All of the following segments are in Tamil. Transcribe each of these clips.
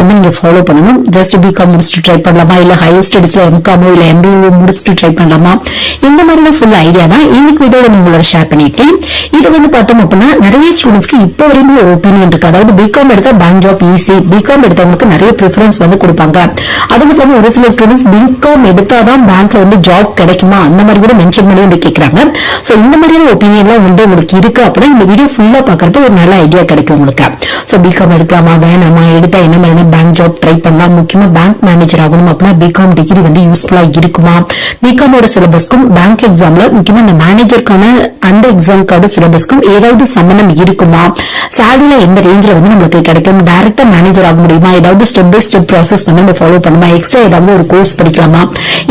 வந்து நீங்க ஃபாலோ பண்ணணும். ஜஸ்ட் பிகாம் முடிச்சுட்டு ட்ரை பண்ணலாமா? இல்லை ஹையர் ஸ்டடிஸில் எம்காமோ இல்லை எம்பிஓ முடிச்சுட்டு ட்ரை பண்ணலாமா? இந்த மாதிரிலாம் ஃபுல் ஐடியா தான் இன்னைக்கு வீடியோல நான் உங்களோட ஷேர் பண்ணியிருக்கேன். இது வந்து பார்த்தோம் அப்படின்னா நிறைய ஸ்டூடெண்ட்ஸ்க்கு இப்போ வரைக்கும் ஒரு ஒப்பீனியன் இருக்கு. அதாவது பிகாம் எடுத்தா பேங்க் ஜாப் ஈஸி பிகாம் எடுத்தவங்களுக்கு நிறைய ப்ரிஃபரன்ஸ் வந்து கொடுப்பாங்க. அது மட்டும் ஒரு சில ஸ்டூடெண்ட்ஸ் பிகாம் எடுத்தாதான் பேங்க்ல வந்து ஜாப் கிடைக்குமா? அந்த மாதிரி கூட மென்ஷன் பண்ணி வந்து கேட்கறாங்க ஸோ இந்த மாதிரியான ஒப்பீனியன்லாம் வந்து உங்களுக்கு இருக்கு அப்படின்னா இந்த வீடியோ ஃபுல்லா பாக்குறப்ப ஒரு நல்ல ஐடியா கிடைக்கும் உங்களுக்கு. ஸோ பிகாம் எடுக்கலாமா? வேணாமா? எடுத்தா என்ன மாதிரி பேங்க் ஜாப் ட்ரை பண்ணலாம். முக்கியமா பேங்க் மேனேஜர் ஆகணும் அப்படின்னா பிகாம் டிகிரி வந்து யூஸ்ஃபுல்லா இருக்குமா? பிகாமோட சிலபஸ்க்கும் பேங்க் எக்ஸாம்ல முக்கியமா இந்த மேனேஜருக்கான அந்த எக்ஸாம்க்கான சிலபஸ்க்கும் ஏதாவது சம்பந்தம் இருக்குமா? சேலரியில எந்த ரேஞ்சில் வந்து நம்மளுக்கு கிடைக்கும்? டேரக்டா மேனேஜர் ஆக முடியுமா? ஏதாவது ஸ்டெப் பை ஸ்டெப் ப்ராசஸ் வந்து நம்ம ஃபாலோ பண்ணுமா? எக்ஸ்ட்ரா ஏதாவது ஒரு கோர்ஸ் படிக்கலாமா?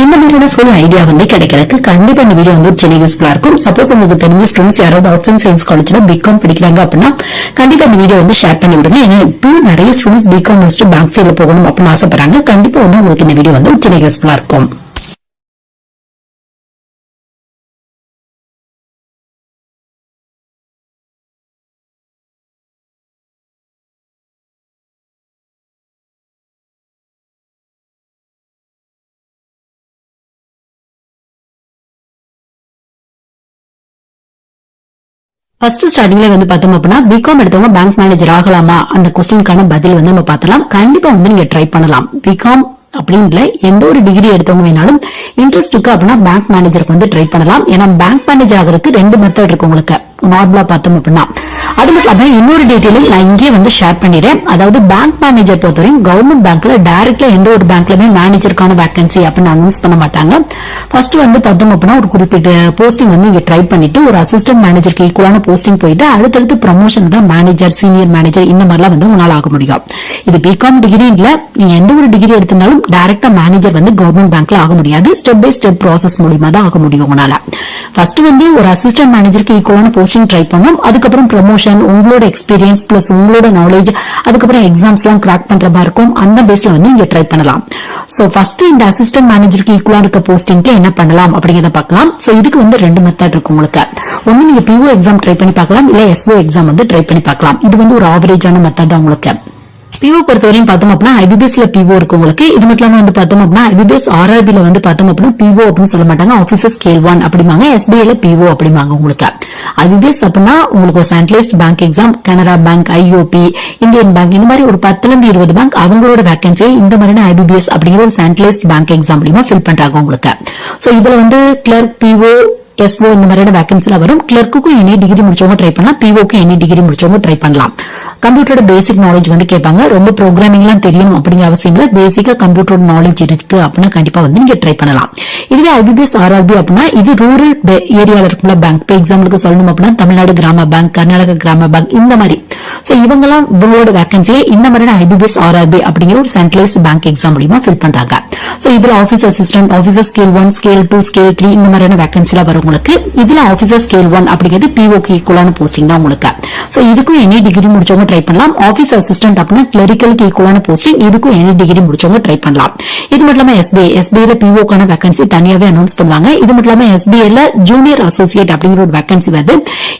இந்த மாதிரியான ஃபுல் ஐடியா வந்து கிடைக்கிறதுக்கு கண்டிப்பா இந்த வீடியோ வந்து சின்ன யூஸ்ஃபுல்லா இருக்கும். சப்போஸ் உங்களுக்கு தெரிஞ்ச ஸ்டூடெண்ட்ஸ் யாராவது ஆர்ட்ஸ் அண்ட் சயின்ஸ் காலேஜ்ல பிகாம் படிக்கிறாங்க அப்படின்னா கண்டிப்பா இந்த வீடியோ வந்து ஷேர் பண்ணி விடுங்க. ஏன்னா இப்போ நிறைய ஸ்டூடெண்ட்ஸ் பிகாம் முடிச்சுட்டு பேங்க் ஃபீல்ட் போகணும் அப்படின்னு ஆசைப்படுறாங்க. கண்டிப்பா வந்து உங்களுக்கு இந்த வீடியோ வந்து சின்ன யூஸ்ஃபுல்லா இருக்கும். ஃபர்ஸ்ட் ஸ்டார்டிங்ல வந்து பார்த்தோம் அப்படின்னா பிகாம் எடுத்தவங்க பேங்க் மேனேஜர் ஆகலாமா? அந்த கொஸ்டினுக்கான பதில் வந்து நம்ம பார்த்தலாம். கண்டிப்பா வந்து நீங்க ட்ரை பண்ணலாம். பிகாம் அப்படின்ல எந்த ஒரு டிகிரி எடுத்தவங்க வேணாலும் இன்ட்ரெஸ்ட் இருக்கு அப்படின்னா பேங்க் மேனேஜருக்கு வந்து ட்ரை பண்ணலாம். ஏன்னா பேங்க் மேனேஜர் ஆகிறதுக்கு ரெண்டு மெத்தட் இருக்கு உங்களுக்கு. நார்மலா பார்த்தோம் அப்படின்னா. அது மட்டும் இல்லாமல் இன்னொரு டீட்டெயிலும் நான் இங்கே வந்து ஷேர் பண்ணிடுறேன். அதாவது பேங்க் மேனேஜர் பொறுத்தவரைக்கும் கவர்மெண்ட் பேங்க்ல டைரக்ட்ல எந்த ஒரு பேங்க்லயுமே மேனேஜருக்கான வேகன்சி அப்படின்னு அனௌன்ஸ் பண்ண மாட்டாங்க. ஃபர்ஸ்ட் வந்து பார்த்தோம் அப்படின்னா ஒரு குறிப்பிட்ட போஸ்டிங் வந்து இங்க ட்ரை பண்ணிட்டு ஒரு அசிஸ்டன்ட் மேனேஜருக்கு ஈக்குவலான போஸ்டிங் போயிட்டு அடுத்தடுத்து ப்ரமோஷன் தான் மேனேஜர் சீனியர் மேனேஜர் இந்த மாதிரிலாம் வந்து உங்களால் ஆக முடியும். இது பிகாம் டிகிரி இல்ல. நீங்க எந்த ஒரு டிகிரி எடுத்திருந்தாலும் டைரக்டா மேனேஜர் வந்து கவர்மெண்ட் பேங்க்ல ஆக முடியாது. ஸ்டெப் பை ஸ்டெப் ப்ராசஸ் மூலியமா தான் ஆக முடியும் உங்களால. ஃபர்ஸ்ட் வந்து ஒரு அசிஸ்டன்ட் மேனேஜருக்கு ஈக்குவலான போஸ்டிங் ட்ரை பண்ணும். அதுக்கப்புறம் ப்ரமோஷன் உங்களோட எக்ஸ்பீரியன்ஸ் பிளஸ் உங்களோட நாலேஜ் அதுக்கப்புறம் எக்ஸாம்ஸ் எல்லாம் கிராக் பண்ற மாதிரி இருக்கும். அந்த பேஸ்ல வந்து நீங்க ட்ரை பண்ணலாம். சோ ஃபர்ஸ்ட் இந்த அசிஸ்டன்ட் மேனேஜருக்கு ஈக்குவலா இருக்க போஸ்டிங்க்கு என்ன பண்ணலாம் அப்படிங்கறத பார்க்கலாம். சோ இதுக்கு வந்து ரெண்டு மெத்தட் இருக்கு உங்களுக்கு. ஒன்னு நீங்க பிஓ எக்ஸாம் ட்ரை பண்ணி பார்க்கலாம் இல்ல எஸ்ஓ எக்ஸாம் வந்து ட்ரை பண்ணி பார்க்கலாம். இது வந்து ஒரு ஆவரேஜான மெத்தட் தான் உங்களுக்கு. பிஓ பொறுத்தவரையும் பார்த்தோம் அப்படின்னா ஐபிபிஎஸ்ல பிஓ இருக்கு உங்களுக்கு. இது மட்டும் இல்லாம வந்து பார்த்தோம் அப்படின்னா ஐபிபிஎஸ் ஆர்ஆர்பில வந்து பார்த்தோம் அப்படின்னா பிஓ அப்படின்னு சொல்ல மாட்டாங்க. ஆபீசர் ஸ்கேல் ஒன் அப்படிமாங்க எஸ்பிஐல பிஓ அப்படிம்பாங்க உங்களுக்கு. ஐபிபிஎஸ் அப்படின்னா உங்களுக்கு ஒரு centralised bank exam Canara bank IOB Indian bank இந்த மாதிரி ஒரு பத்துல இருந்து இருபது பேங்க் அவங்களோட வேகன்சி இந்த மாதிரியான ஐபிபிஎஸ் அப்படிங்கிற ஒரு சென்ட்ரலைஸ்ட் பேங்க் எக்ஸாம் மூலியமா ஃபில் பண்றாங்க உங்களுக்கு. சோ இதுல வந்து கிளர்க் பிஓ எஸ்ஓ இந்த மாதிரியான வேகன்சில வரும். கிளர்க்குக்கும் எனி டிகிரி முடிச்சவங்க ட்ரை பண்ணலாம். பிஓக்கும் எனி டிகிரி முடிச்சவங்க ட்ரை பண்ணலாம். கம்ப்யூட்டரோட பேசிக் நாலேஜ் வந்து கேட்பாங்க. ரொம்ப ப்ரோக்ராமிங் எல்லாம் தெரியணும் அப்படிங்கிற அவசியம் இல்லை. பேசிக்கா கம்ப்யூட்டரோட நாலேஜ் இருக்கு அப்படின்னா கண்டிப்பா வந்து நீங்க ட்ரை பண்ணலாம். இதுவே ஐபிபிஎஸ் ஆர்ஆர்பி அப்படின்னா இது ரூரல் ஏரியால இருக்குள்ள பேங்க் இப்போ எக்ஸாம்பிளுக்கு சொல்லணும் அப்படின்னா தமிழ்நாடு கிராம பேங்க் கர்நாடக கிராம பேங்க் இந்த மாதிரி. சோ இவங்கெல்லாம் இவங்களோட வேகன்சியை இந்த மாதிரியான ஐபிபிஎஸ் ஆர்ஆர்பி அப்படிங்கிற ஒரு சென்ட்ரலைஸ்ட் பேங்க் எக்ஸாம் மூலியமா ஃபில் பண்றாங்க. சோ இதுல office assistant officer scale one scale two scale three இந்த மாதிரியான வேகன்சில வரும். உங்களுக்கு. இதுல ஆபீசர் ஸ்கேல் ஒன் அப்படிங்கிறது பிஓக்கு ஈக்குவலான போஸ்டிங் தான் உங்களுக்கு. சோ இதுக்கும் எனி டிகிரி முடிச்சவங்க ட்ரை பண்ணலாம். ஆபீஸ் அசிஸ்டன்ட் அப்படின்னா கிளரிக்கலுக்கு ஈக்குவலான போஸ்டிங் இதுக்கும் எனி டிகிரி முடிச்சவங்க ட்ரை பண்ணலாம். இது மட்டும் இல்லாம எஸ்பிஐ எஸ்பிஐல பிஓக்கான வேகன்சி தனியாவே அனௌன்ஸ் பண்ணுவாங்க. இது மட்டும் இல்லாம எஸ்பிஐல ஜூனியர் அசோசியேட் அப்படிங்கிற ஒரு வேகன்சி வருது.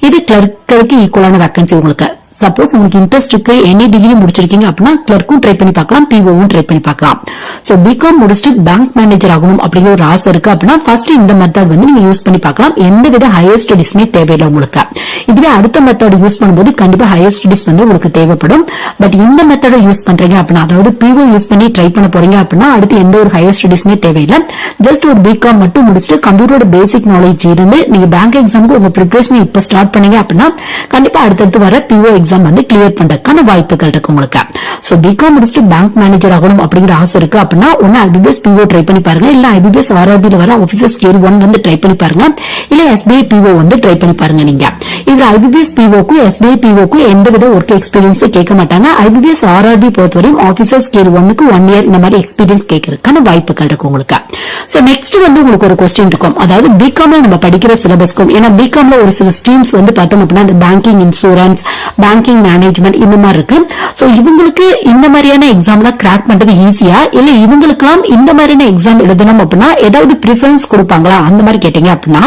இது கிளர்க்கலுக்கு ஈக்குவலான வேகன்சி உங்களுக்கு. சப்போஸ் உங்களுக்கு இன்ட்ரெஸ்ட் இருக்கு எனி டிகிரி முடிச்சிருக்கீங்க அப்படின்னா கிளர்க்கும் ட்ரை பண்ணி பார்க்கலாம் பிஓவும் ட்ரை பண்ணி பார்க்கலாம். சோ பிகாம் முடிச்சுட்டு பேங்க் மேனேஜர் ஆகணும் அப்படிங்கிற ஒரு ஆசை இருக்கு அப்படின்னா ஃபர்ஸ்ட் இந்த மெத்தட் வந்து நீங்க யூஸ் பண்ணி பார்க்கலாம். எந்த வித ஹையர் ஸ்டடிஸ்மே தேவையில்லை உங்களுக்கு. இதுவே அடுத்த மெத்தட் யூஸ் பண்ணும்போது கண்டிப்பா ஹையர் ஸ்டடிஸ் வந்து உங்களுக்கு தேவைப்படும். பட் இந்த மெத்தடை யூஸ் பண்றீங்க அப்படின்னா அதாவது பிஓ யூஸ் பண்ணி ட்ரை பண்ண போறீங்க அப்படின்னா அடுத்து எந்த ஒரு ஹையர் ஸ்டடிஸ்மே தேவையில்லை. ஜஸ்ட் ஒரு பிகாம் மட்டும் முடிச்சுட்டு கம்ப்யூட்டரோட பேசிக் நாலேஜ் இருந்து நீங்க பேங்க் எக்ஸாமுக்கு உங்க ப்ரிப்பரேஷன் இப்ப ஸ்டார்ட் பண்ணீங்க அப்படின்னா கண்டிப்பா அடுத்தடுத்து வர பிஓ எக்ஸாம் வந்து கிளியர் பண்றதுக்கான வாய்ப்புகள் இருக்கு உங்களுக்கு. சோ பிகாம் முடிச்சுட்டு பேங்க் மேனேஜர் ஆகணும் அப்படிங்கிற ஆசை இருக்கு. அப்படின்னா ஒன்னு ஐபிபிஎஸ் பிஓ ட்ரை பண்ணி பாருங்க. இல்ல ஐபிபிஎஸ் ஆர்ஆர்பியில் வர ஆபீசர் ஸ்கேல் ஒன் வந்து ட்ரை பண்ணி பாருங்க. இல்ல எஸ்பிஐ பிஓ வந்து ட்ரை பண்ணி பாருங்க நீங்க. இதுல ஐபிபிஎஸ் பிஓக்கும் எஸ்பிஐ பிஓக்கும் எந்த வித ஒர்க் எக்ஸ்பீரியன்ஸும் கேட்க மாட்டாங்க. ஐபிபிஎஸ் ஆர்ஆர்பி பொறுத்தவரையும் ஆபீசர் ஸ்கேல் ஒன்னுக்கு ஒன் இயர் இந்த மாதிரி எக்ஸ்பீரியன்ஸ் கேட்கறதுக்கான வாய்ப்புகள் இருக்கு உங்களுக்கு. சோ நெக்ஸ்ட் வந்து உங்களுக்கு ஒரு கொஸ்டின் இருக்கும். அதாவது பிகாம்ல நம்ம படிக்கிற சிலபஸ்க்கும் ஏன்னா பிகாம்ல ஒரு சில ஸ்ட்ரீம்ஸ் வந்து பார்த்தோம் அப்படின்னா இந்த பேங்கிங் இன்சூரன்ஸ் பேங்கிங் மேனேஜ்மெண்ட் இந்த மாதிரி இருக்கு. சோ இவங்களுக்கு இந்த மாதிரியான எக்ஸாம்லாம் கிராக் பண்றது ஈஸியா இல்ல இவங்களுக்கெல்லாம் இந்த மாதிரியான எக்ஸாம் எழுதணும் அப்படின்னா ஏதாவது ப்ரிஃபரன்ஸ் கொடுப்பாங்களா? அந்த மாதிரி கேட்டீங்க அப்படின்னா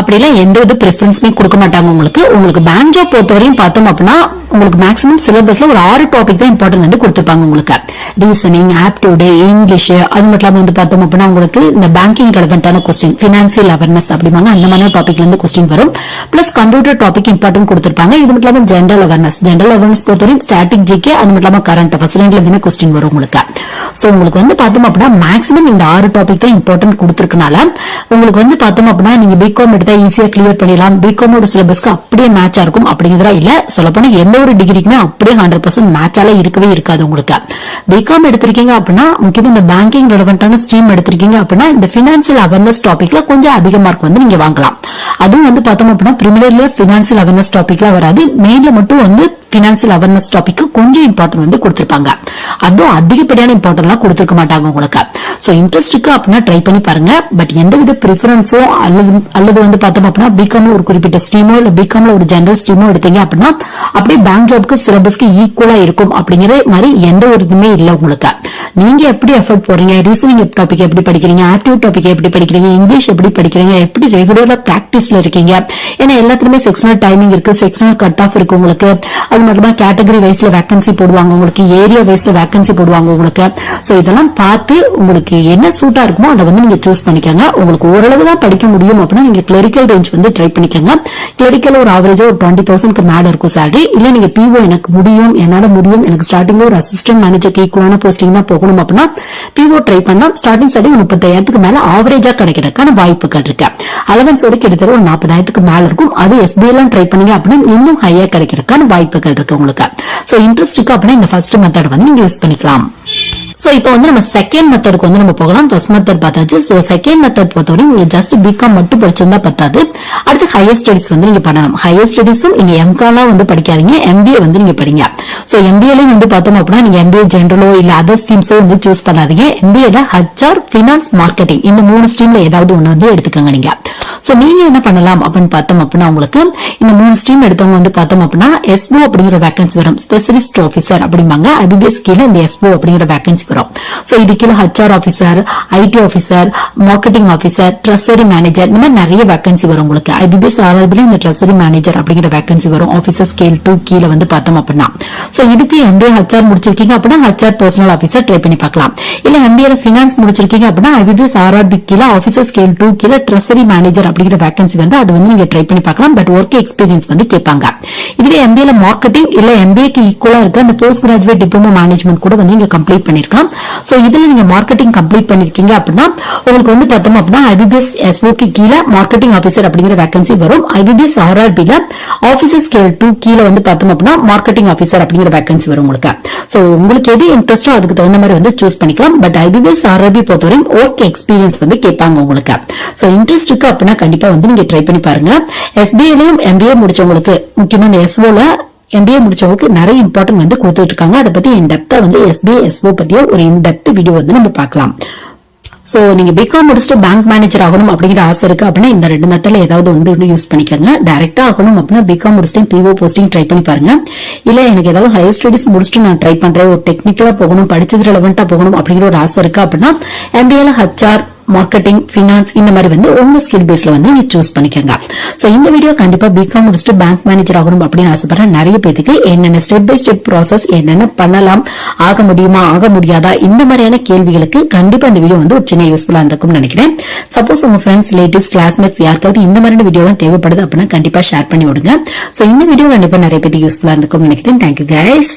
அப்படிலாம் எந்த வித ப்ரிஃபரன்ஸுமே கொடுக்க மாட்டாங்க உங்களுக்கு. உங்களுக்கு பேங்க் ஜாப் பொறுத்தவரையும் பார்த்தோம் அப்படின்னா உங்களுக்கு மேக்ஸிமம் சிலபஸ்ல ஒரு ஆறு டாபிக் தான் இம்பார்ட்டன்ட் வந்து கொடுத்துருப்பாங்க உங்களுக்கு. ரீசனிங் ஆப்டியூடு இங்கிலீஷ் அது மட்டும் இல்லாம வந்து பார்த்தோம் அப்படின்னா உங்களுக்கு இந்த பேங்கிங் ரெலவெண்டான கொஸ்டின் பினான்சியல் அவேர்னஸ் அப்படிம்பாங்க அந்த மாதிரி டாபிக்ல இருந்து கொஸ்டின் வரும். பிளஸ் கம்ப்யூட்டர் டாபிக் இம்பார்ட்டன்ட் கொடுத்திருப்பாங்க. இது மட்டும் இல்லாம ஜென்ரல் அவேர்னஸ் ஜென்ரல் அவேர்னஸ் பொறுத்தவரையும் ஸ்டாட்டிக் ஜிகே அது மட்டும் இல்லாம கரண்ட் அஃபேர்ஸ் ரெண்டுல இருந்துமே கொஸ்டின் வரும் உங்களுக்கு. சோ உங்களுக்கு வந்து பார்த்தோம் அப்படின்னா மேக்ஸிமம் இந்த ஆறு டாபிக் தான் இம்பார்ட்டன்ட் கொடுத்துருக்கனால உங்களுக்கு வந்து பார்த்தோம் அப்படின்னா நீங்க பிகாம் எடுத்தா ஈஸியா கிளியர் பண்ணிடலாம். பிகாமோட சிலபஸ்க்கு அப்படியே மேட்சா இருக்கும். அப்படிங்கிறதா இல்ல. சொல்லப்போனா எந்த ஒரு டிகிரிக்குமே அப்படியே ஹண்ட்ரட் பர்சன்ட் மேட்சால இருக்கவே இருக்காது உங்களுக்கு. பிகாம் எடுத்திருக்கீங்க அப்படின்னா முக்கியமா இந்த பேங்கிங் ரெலவெண்டான ஸ்ட்ரீம் எடுத்திருக்கீங்க அப்படின்னா இந்த பினான்சியல் அவேர்னஸ் டாபிக்ல கொஞ்சம் அதிக மார்க் வந்து நீங்க வாங்கலாம். அதுவும் வந்து பார்த்தோம் அப்படின்னா பிரிமினர்ல பினான்சியல் அவேர்னஸ் டாபிக்லாம் வராது. மெயின்ல மட்டும் வந்து பினான்சியல் அவேர்னஸ் டாபிக் கொஞ்சம் இம்பார்ட்டன்ட் வந்து கொடுத்திருப்பாங்க. அதுவும் அதிகப்படியான இம்பார்ட்டன்ட்லாம் கொடுத்திருக்க மாட்டாங்க உங்களுக்கு. ஸோ இன்ட்ரெஸ்ட் இருக்கு அப்படின்னா ட்ரை பண்ணி பாருங்க. பட் எந்த வித ப்ரிஃபரன்ஸோ அல்லது அல்லது வந்து பார்த்தோம் அப்படின்னா பிகாம்ல ஒரு குறிப்பிட்ட ஸ்ட்ரீமோ இல்ல பிகாம்ல ஒரு ஜென்ரல் ஸ்ட்ரீமோ எடுத்தீங்க அப்படின்னா அப்படியே பேங்க் ஜாப்க்கு சிலபஸ்க்கு ஈக்குவலா இருக்கும் அப்படிங்கிற மாதிரி எந்த ஒரு இதுவுமே இல்லை உங்களுக்கு. நீங்க எப்படி எஃபர்ட் போறீங்க ரீசனிங் டாபிக் எப்படி படிக்கிறீங்க? ஆப்டிவ் டாபிக் எப்படி படிக்கிறீங்க? இங்கிலீஷ் எப்படி படிக்கிறீங்க? எப்படி ரெகுலரா பிராக்டிஸ்ல இருக்கீங்க? ஏன்னா எல்லாத்துலயுமே செக்ஷனல் டைமிங் இருக்கு செக்ஷனல் கட் ஆஃப் இருக்கு உங்களுக்கு. அது மட்டும் தான் கேட்டகரி வைஸ்ல வேகன்சி போடுவாங்க உங்களுக்கு ஏரியா வைஸ்ல வேகன்சி போடுவாங்க உங்களுக்கு. சோ இதெல்லாம் பார்த்து உங்களுக்கு என்ன சூட்டா இருக்குமோ அதை வந்து நீங்க சூஸ் பண்ணிக்கோங்க. உங்களுக்கு ஓரளவு தான் படிக்க முடியும் அப்படின்னா நீங்க கிளரிக்கல் ரேஞ்ச் வந்து ட்ரை பண்ணிக்கோங்க. கிளரிக்கல் ஒரு ஆவரேஜா ஒரு டுவெண்ட்டி தௌசண்ட்க்கு மேல இருக்கும் சேலரி இல்ல நீங்க பிஓ எனக்கு முடியும் என்னால முடியும் எனக்கு ஸ்டார்டிங்ல ஒரு அசிஸ்டன்ட் மேனேஜருக்கு ஈக்குவலான போஸ்டிங் தான் போகணும் அப்படின்னா பிஓ ட்ரை பண்ணா ஸ்டார்டிங் சேலரி முப்பத்தாயிரத்துக்கு மேல ஆவரேஜா கிடைக்கிறதுக்கான வாய்ப்புகள் இருக்கு. அலவன்ஸோட கிட்டத்தட்ட ஒரு நாற்பதாயிரத்துக்கு மேல இருக்கும். அது எஸ்பிஐ எல்லாம் ட்ரை பண்ணீங்க அப்படின்னா இன்னும் ஹையா கிடைக்கிறதுக்கான வாய்ப்புகள் இருக்கு உங்களுக்கு. சோ இன்ட்ரெஸ்ட் இருக்கு அப்படின்னா இந்த ஃபர்ஸ்ட் மெத்தட் வந்து நீங்க யூஸ் பண்ணிக்கலாம். சோ இப்போ வந்து நம்ம செகண்ட் மெத்தடுக்கு வந்து நம்ம போகலாம். ஃபர்ஸ்ட் மெத்தட் பார்த்தாச்சு. சோ செகண்ட் மெத்தட் பொறுத்தவரை நீங்க ஜஸ்ட் பிகாம் மட்டும் படிச்சிருந்தா பத்தாது. அடுத்து ஹையர் ஸ்டடிஸ் வந்து நீங்க பண்ணணும் ஹையர் ஸ்டடிஸும் நீங்க எம்காலாம் வந்து படிக்காதீங்க. எம்பிஏ வந்து நீங்க படிங்க. சோ எம்பிஏலையும் வந்து பார்த்தோம் அப்படின்னா நீங்க எம்பிஏ ஜென்ரலோ இல்ல அதர் ஸ்ட்ரீம்ஸோ வந்து சூஸ் பண்ணாதீங்க. எம்பிஏல ஹச்ஆர் பினான்ஸ் மார்க்கெட்டிங் இந்த மூணு ஸ்ட்ரீம்ல ஏதாவது ஒண்ணு வந்து எடுத்துக்கோங்க நீங்க. சோ நீங்க என்ன பண்ணலாம் அப்படின்னு பார்த்தோம் அப்படின்னா உங்களுக்கு இந்த மூணு ஸ்ட்ரீம் எடுத்தவங்க வந்து பார்த்தோம் அப்படின்னா எஸ்போ அப்படிங்கிற வேகன்சி வரும். ஸ்பெஷலிஸ்ட் ஆஃபீஸர் அப்படிம்பாங்க. ஐபிபிஎஸ் கீழே இந்த எஸ்போ அப்படிங்கிற வேகன்சி வரும் சோ இது கீழே HR officer IT officer marketing officer treasury manager இந்த மாதிரி நிறைய வேகன்சி வரும் உங்களுக்கு. ஐபிபிஎஸ் ஆர்ஆர்பில இந்த ட்ரெஸரி மேனேஜர் அப்படிங்கிற வேகன்சி வரும். ஆஃபீஸர் ஸ்கேல் டூ கீழே வந்து பார்த்தோம் அப்படின்னா. சோ இதுக்கு எம்பிஏ ஹச்ஆர் முடிச்சிருக்கீங்க அப்படின்னா ஹச்ஆர் பர்சனல் ஆபீசர் ட்ரை பண்ணி பார்க்கலாம். இல்ல எம்பிஏ ஃபினான்ஸ் முடிச்சிருக்கீங்க அப்படின்னா ஐபிபிஎஸ் ஆர்ஆர்பி கீழே ஆஃபீஸர் ஸ்கேல் டூ கீழே ட்ரெஸரி மேனேஜர் அப்படிங்கிற வேகன்சி வந்து அது வந்து நீங்க ட்ரை பண்ணி பார்க்கலாம். பட் ஒர்க் எக்ஸ்பீரியன்ஸ் வந்து கேட்பாங்க. இதுவே எம்பிஏல மார்க்கெட்டிங் இல்ல எம்பிஏக்கு ஈக்குவலா இருக்க அந்த போஸ்ட் கிராஜுவேட் டிப்ளமோ மேனேஜ்மெண்ட் கூட வந்து நீங்க கம்ப்ளீட் பண்ணிருக்கலாம் சோ இதுல நீங்க மார்க்கெட்டிங் கம்ப்ளீட் பண்ணிருக்கீங்க அப்படின்னா உங்களுக்கு வந்து பார்த்தோம் அப்படின்னா ஐபிபிஎஸ் எஸ்ஓக்கு கீழே மார்க்கெட்டிங் ஆஃபீஸர் அப்படிங்கிற வேகன்சி வரும். ஐபிபிஎஸ் ஆர்ஆர்பியில் ஆஃபீஸர் ஸ்கேல் டூ கீழே வந்து பார்த்தோம் அப்படின்னா மார்க்கெட்டிங் ஆஃபீஸர் அப்படிங்கிற வேகன்சி வரும் உங்களுக்கு. ஸோ உங்களுக்கு எது இன்ட்ரெஸ்டோ அதுக்கு தகுந்த மாதிரி வந்து சூஸ் பண்ணிக்கலாம். பட் ஐபிபிஎஸ் ஆர்ஆர்பி பொறுத்தவரைக்கும் ஒர்க் எக்ஸ்பீரியன்ஸ் வந்து கேட்பாங்க உங்களுக்கு. ஸோ இன்ட்ரெஸ்ட் இருக்கு அப்படின்னா கண்டிப்பா வந்து நீங்க ட்ரை பண்ணி பாருங்க. எஸ்பிஐலயும் எம்பிஏ முடிச்சவங்களுக்கு முக்கியமான எஸ்ஓல எம்பிஏ முடிச்சவங்களுக்கு நிறைய இம்பார்ட்டன்ட் வந்து கொடுத்துட்டு இருக்காங்க அதை பத்தி இன் டெப்தா வந்து எஸ்பிஐ எஸ்ஓ பத்தியோ ஒரு இன் டெப்த் வீடியோ வந்து நம்ம பார்க்கலாம். சோ நீங்க பிகாம் முடிச்சுட்டு பேங்க் மேனேஜர் ஆகணும் அப்படிங்கிற ஆசை இருக்கு அப்படின்னா இந்த ரெண்டு மெத்தட்ல ஏதாவது வந்து யூஸ் பண்ணிக்கோங்க. டேரக்டா ஆகணும் அப்படின்னா பிகாம் முடிச்சுட்டு பிஓ போஸ்டிங் ட்ரை பண்ணி பாருங்க. இல்ல எனக்கு ஏதாவது ஹையர் ஸ்டடிஸ் முடிச்சுட்டு நான் ட்ரை பண்றேன். ஒரு டெக்னிக்கலா போகணும் படிச்சது ரெலவெண்டா போகணும் அப்படிங்கிற ஒரு ஆசை இருக்கு அப்படின்னா எம்பிஏல ஹச்ஆர் மார்க்கெட்டிங் பினான்ஸ் இந்த மாதிரி வந்து உங்க ஸ்கில் பேஸ்ல வந்து நீங்க சூஸ் பண்ணிக்கோங்க. சோ இந்த வீடியோ கண்டிப்பா பிகாம் முடிச்சுட்டு பேங்க் மேனேஜர் ஆகணும் அப்படின்னு ஆசைப்படுறேன் நிறைய பேருக்கு என்னென்ன ஸ்டெப் பை ஸ்டெப் ப்ராசஸ் என்னென்ன பண்ணலாம் ஆக முடியுமா ஆக முடியாதா இந்த மாதிரியான கேள்விகளுக்கு கண்டிப்பா இந்த வீடியோ வந்து ஒரு சின்ன யூஸ்ஃபுல்லா இருக்கும்னு நினைக்கிறேன். சப்போஸ் உங்க ஃப்ரெண்ட்ஸ் ரிலேட்டிவ்ஸ் கிளாஸ்மேட்ஸ் யாருக்காவது இந்த மாதிரியான வீடியோ தேவைப்படுது அப்படின்னா கண்டிப்பா ஷேர் பண்ணி விடுங்க. சோ இந்த வீடியோ கண்டிப்பா நிறைய பேருக்கு யூஸ்ஃபுல்லா இருக்கும்னு நினைக்கிறேன். Thank you guys